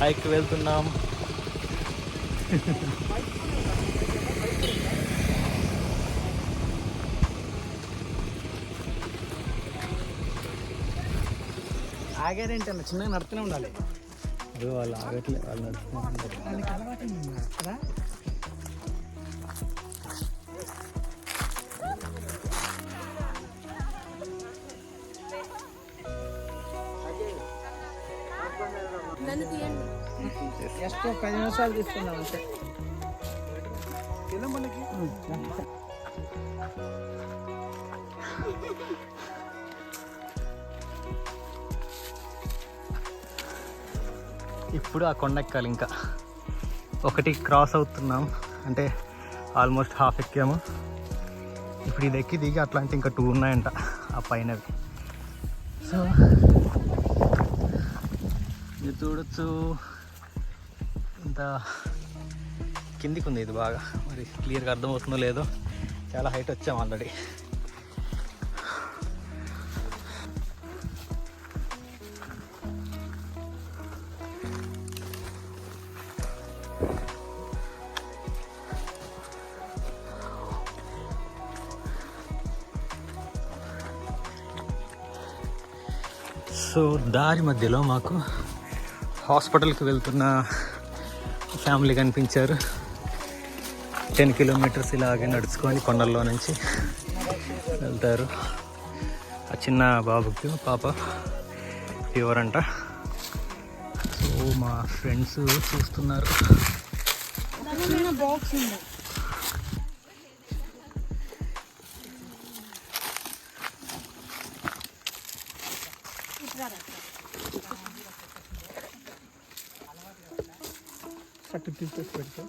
Hike వెళ్తున్నాం. ఆగారంటే అన్న? చిన్నగా నడుతూనే ఉండాలి. అదే వాళ్ళు ఆగట్లే వాళ్ళు నడుస్తున్నారు వాళ్ళకి అలవాటు కదా? జస్ట్ పది నిమిషాలు తీసుకున్నాం అంతే. ఇప్పుడు ఆ కొండ ఎక్కాలి ఇంకా. ఒకటి క్రాస్ అవుతున్నాం. అంటే ఆల్మోస్ట్ హాఫ్ ఎక్కాము. ఇప్పుడు ఇది ఎక్కి దిగి అట్లాంటి ఇంకా టూ ఉన్నాయంట ఆ పైనవి. సో మీరు చూడొచ్చు. ఇంత కిందికి ఉంది ఇది బాగా. మరి క్లియర్గా అర్థమవుతుందో లేదో. చాలా హైట్ వచ్చాము ఆల్రెడీ సో దారి మధ్యలో మాకు హాస్పిటల్కి వెళ్తున్న ఫ్యామిలీ కనిపించారు. టెన్ కిలోమీటర్స్ ఇలాగే నడుచుకొని కొండల్లో నుంచి వెళ్తారు. ఆ చిన్న బాబుకి పాప ఫీవర్ అంట. సో మా ఫ్రెండ్స్ చూస్తున్నారు. బాక్స్ సట్టు తీసేసి పెడతా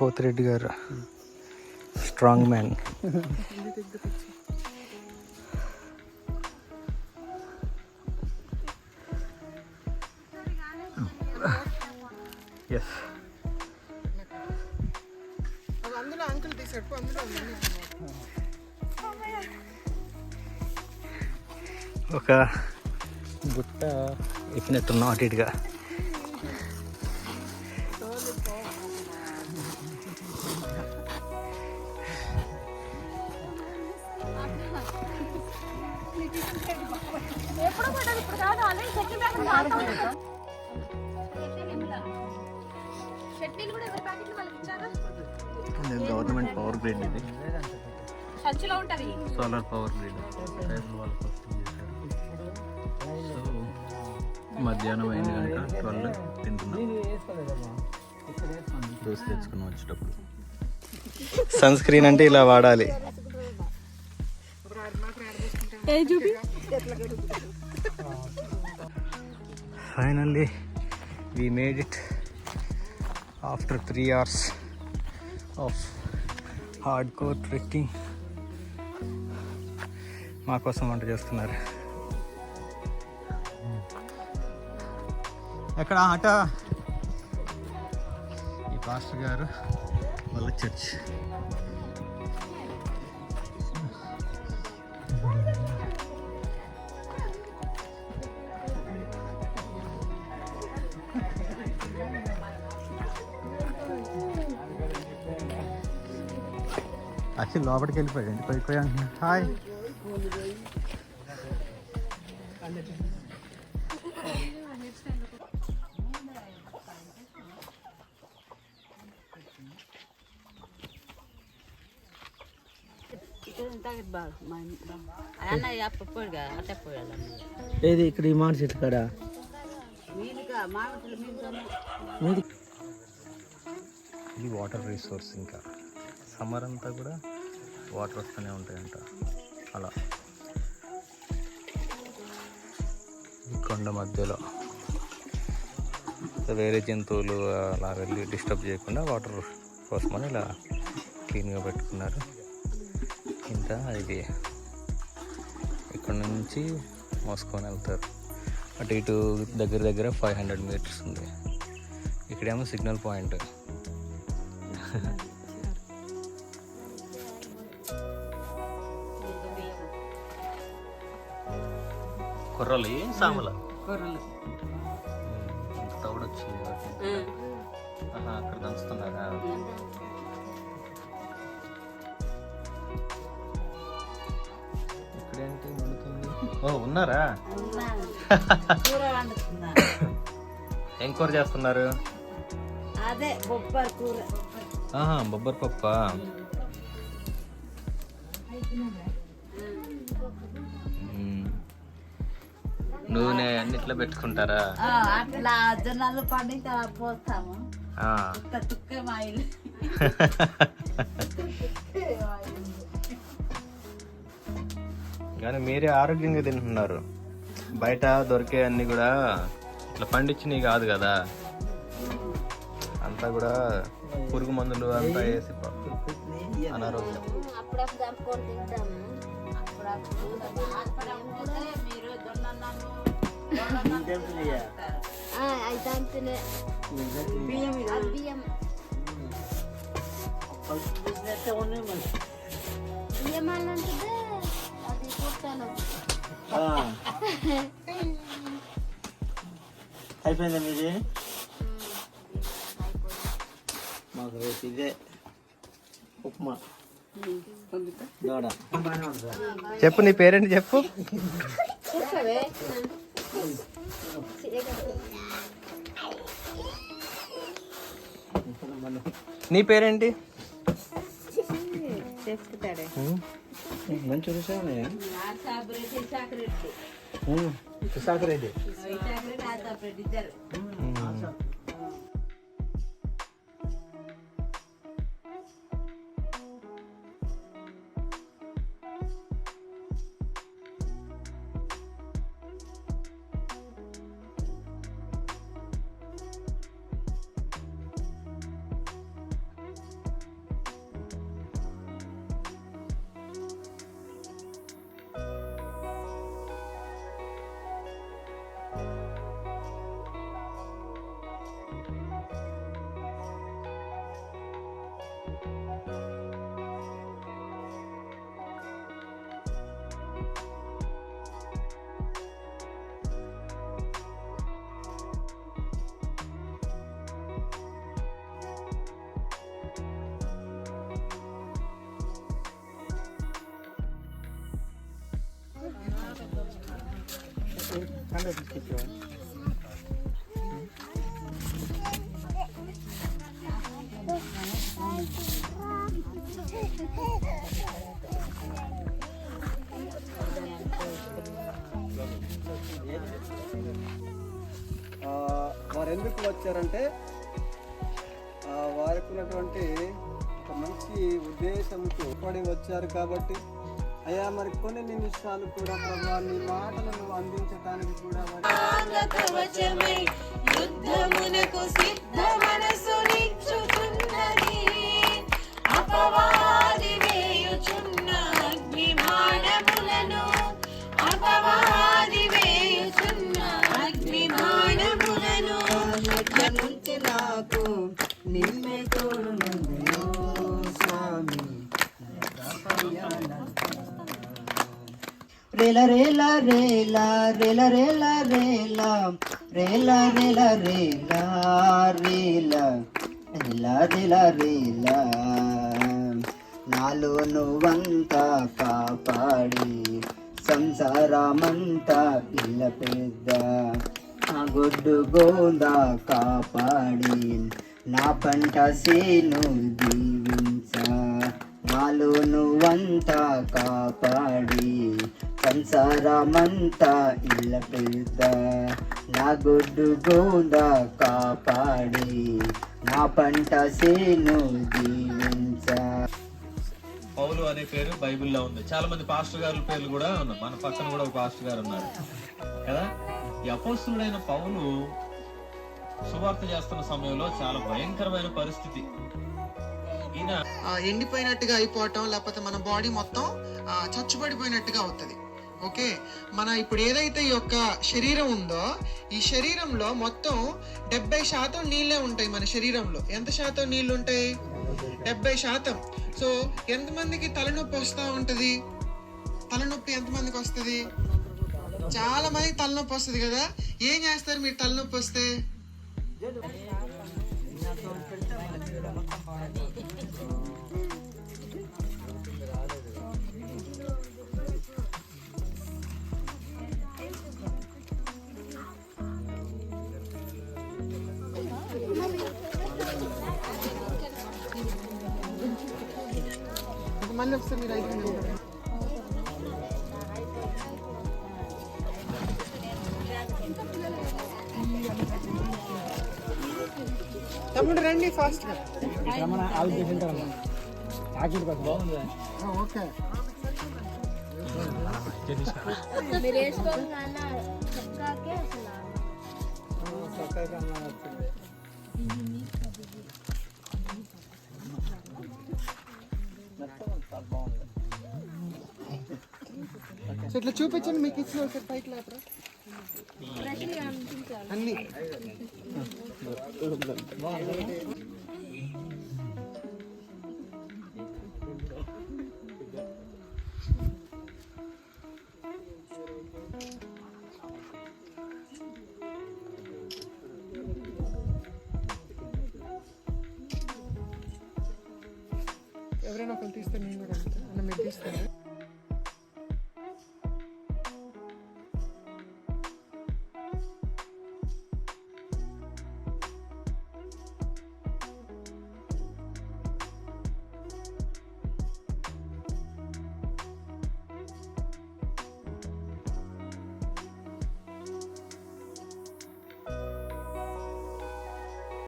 పోతిరెడ్డి గారు. Strong man. ఎస్ అందులో అంకుల్ తీసాడు. అందులో ఒక గుట్ట ఎక్కినట్టున్నాం అటు ఇటుగా. గవర్నమెంట్ పవర్ గ్రిడ్ ఇది. Solar power grid. మధ్యాహ్నం అయింది కనుక ట్వెల్వ్ తింటున్నాం. దోశ తెచ్చుకున్నాం వచ్చేటప్పుడు. సన్ స్క్రీన్ అంటే ఇలా వాడాలి. Finally we made it after three hours of hardcore trekking మా కోసం వంట చేస్తున్నారు. ఎక్కడ అట ఈ పాస్టర్ గారు వాళ్ళ చర్చ్. యాక్చువల్లీ లోపలికి వెళ్ళిపోయాడు. పోయి పోయి అంటున్నా. హాయ్. ఏది ఇక్కడ ఈ మాట చెట్టు కాడ? ఇది వాటర్ రిసోర్స్ ఇంకా. సమ్మర్ అంతా కూడా వాటర్ వస్తూనే ఉంటాయంట. అలా. ఈ కొండ మధ్యలో. వేరే జంతువులు అలా వెళ్ళి డిస్టర్బ్ చేయకుండా వాటర్ కోసమని ఇలా క్లీన్గా పెట్టుకున్నారు. ఇంకా ఇది ఇక్కడ నుంచి మోసుకొని వెళ్తారు. అటు ఇటు దగ్గర దగ్గర ఫైవ్ హండ్రెడ్ మీటర్స్ ఉంది. ఇక్కడేమో సిగ్నల్ పాయింట్ కుర్రలు సాముల? కూరలు తౌడు వచ్చింది అక్కడ దంచుతున్నారా. ఓ ఉన్నారా? ఏం కూర చేస్తున్నారు? అదే బొబ్బర్ కూర. ఆహా బొబ్బరి పప్ప? నూనె అన్నిట్లో పెట్టుకుంటారా? అట్లా జొన్నలు పండించి అలా పోస్తాము ఆ. తుక్క తుక్క మా ఇల్లు కానీ మీరే ఆరోగ్యంగా తింటున్నారు బయట దొరికే అన్ని కూడా ఇట్లా పండించినవి కాదు కదా అంతా కూడా పురుగు మందులు అంతా వేసి అనారోగ్యం. బియ్యం ఇది. అయిపోయిందా మీది? మాకు రేపు ఇదే ఉప్మా. దోడ. చెప్పు నీ పేరేంటి చెప్పు? నీ పేరేంటి? మంచి రుచి రెడ్డి. రెడ్డి వారు ఎందుకు వచ్చారంటే వారికి ఉన్నటువంటి ఒక మంచి ఉద్దేశంతో పడి వచ్చారు కాబట్టి అయ్యా మరి కొన్ని నిమిషాలు కూడా ప్రభా నీ మాటలను అందించడానికి కూడా యుద్ధమునకు సిద్ధ మనసు నిచ్చుచున్నది అపవాది వేయుచున్న అగ్ని బాణములను అపవాది వేయుచున్న అగ్ని బాణములను నాకు నిన్నే తోడునందును రేల రేల రేల రేల రేల రేల రేల రేల రేల రేల రేల రేల రేల. నాలో నువ్వంతా కాపాడి సంసారమంతా పిల్ల పెద్ద నా గొడ్డు గోందా కాపాడి నా పంట సేను దీవించ నాలో నువ్వంతా కాపాడి సంసారమంతా ఇళ్ళ పెద్ద నా గొడ్డు గోందా కాపాడి నా పంట సేను దీవించ పౌలు అనే పేరు బైబిల్లో ఉంది. చాలా మంది పాస్టర్ గారుల పేర్లు కూడా ఉన్నాయి మన పక్కన కూడా ఒక పాస్టర్ గారు ఉన్నారు. కదా? ఈ అపోస్తుడైన పౌలు సువార్త చేస్తున్న సమయంలో చాలా భయంకరమైన పరిస్థితి. ఎండిపోయినట్టుగా అయిపోవటం లేకపోతే మన బాడీ మొత్తం చచ్చుబడిపోయినట్టుగా అవుతుంది. ఓకే? మన ఇప్పుడు ఏదైతే ఈ యొక్క శరీరం ఉందో ఈ శరీరంలో మొత్తం డెబ్బై శాతం నీళ్ళే ఉంటాయి మన శరీరంలో. ఎంత శాతం నీళ్ళు ఉంటాయి? డెబ్బై శాతం. సో ఎంతమందికి తలనొప్పి వస్తూ ఉంటుంది? తలనొప్పి ఎంతమందికి వస్తుంది? చాలా మందికి తలనొప్పి వస్తుంది కదా? ఏం చేస్తారు మీరు తలనొప్పి వస్తే? మళ్ళీ వస్తే మీరు ఐదు మంది ఉంటారా? తమ్ముడు రండి ఫాస్ట్గా ఆ, ఓకే మీరు వేసుకోగానే చక్కాకే అసలు సో ఇట్లా చూపించండి మీకు ఇచ్చిన ఒకసారి పైకి లేపరా. అన్ని.